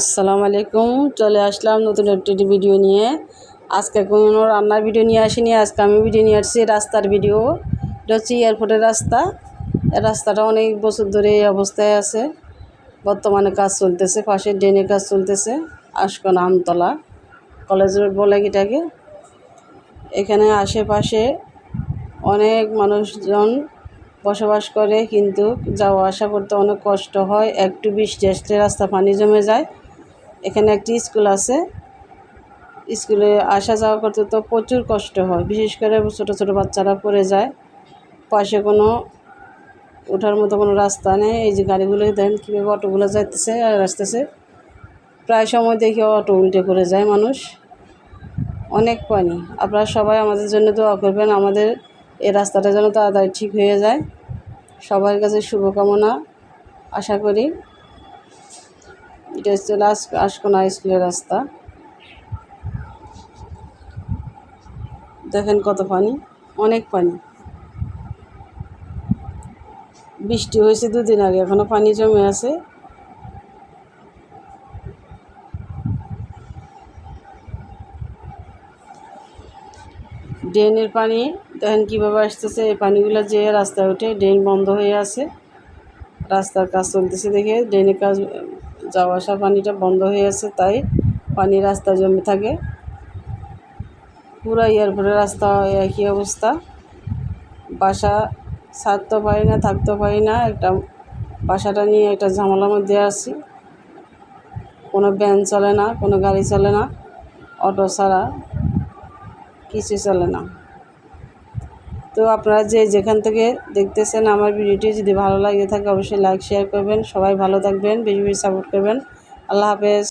আসসালামু আলাইকুম, চলে আসলাম নতুন একটি ভিডিও নিয়ে। আজকে কোনো রান্নার ভিডিও নিয়ে আসিনি, আজকে আমি ভিডিও নিয়ে আসছি রাস্তার ভিডিও এটা হচ্ছে এয়ারপোর্টের রাস্তা। রাস্তাটা অনেক বছর ধরে এই অবস্থায় আছে। বর্তমানে কাজ চলতেছে পাশে ড্রেনের কাজ চলতেছে আশকোনা আমতলা কলেজ রোড বলে এটাকে। এখানে আশেপাশে অনেক মানুষজন বসবাস করে, কিন্তু যাওয়া আসা করতে অনেক কষ্ট হয়। একটু বৃষ্টি আসলে রাস্তা পানি জমে যায়। এখানে একটি স্কুল আছে। স্কুলে আসা যাওয়া করতে তো প্রচুর কষ্ট হয়, বিশেষ করে ছোটো ছোটো বাচ্চারা পড়ে যায়। পাশে কোনো ওঠার মতো কোনো রাস্তা নেই, এই যে গাড়িগুলো দেন কীভাবে অটোগুলো যাইতেছে আর আসতেছে। প্রায় সময় দেখি অটো উল্টে করে যায় মানুষ। অনেক পানি। আপনারা সবাই আমাদের জন্য দোয়া করবেন, আমাদের এই রাস্তাটা যেন তাড়াতাড়ি ঠিক হয়ে যায়। সবার কাছে শুভকামনা, আশা করি এটা হচ্ছে আশকোনা স্কুলের রাস্তা। দেখেন কত পানি, অনেক পানি। বৃষ্টি হয়েছে দুদিন আগে, এখনও পানি জমে আছে। ড্রেনের পানি, দেখেন কীভাবে আসতেছে, এই পানিগুলো যে রাস্তায় ওঠে ড্রেন বন্ধ হয়ে আছে। রাস্তার কাজ চলতেছে দেখে, ড্রেনের কাজ যাওয়া আসা পানিটা বন্ধ হয়ে আছে, তাই পানি রাস্তা জমে থাকে। পুরো এয়ারপোর্টের রাস্তা একই অবস্থা। বাসা ছাড়তেও পারি না থাকতেও পারি না, একটা বাসাটা নিয়ে একটা ঝামেলার মধ্যে আছি। কোনো ভ্যান চলে না, কোনো গাড়ি চলে না, অটো ছাড়া কিছু চলে না। তো আপনারা যে যেখান থেকে দেখতেছেন আমার ভিডিওটি, যদি ভালো লাগে থাকে অবশ্যই লাইক শেয়ার করবেন। সবাই ভালো থাকবেন, বেশি বেশি সাপোর্ট করবেন। আল্লাহ হাফেজ।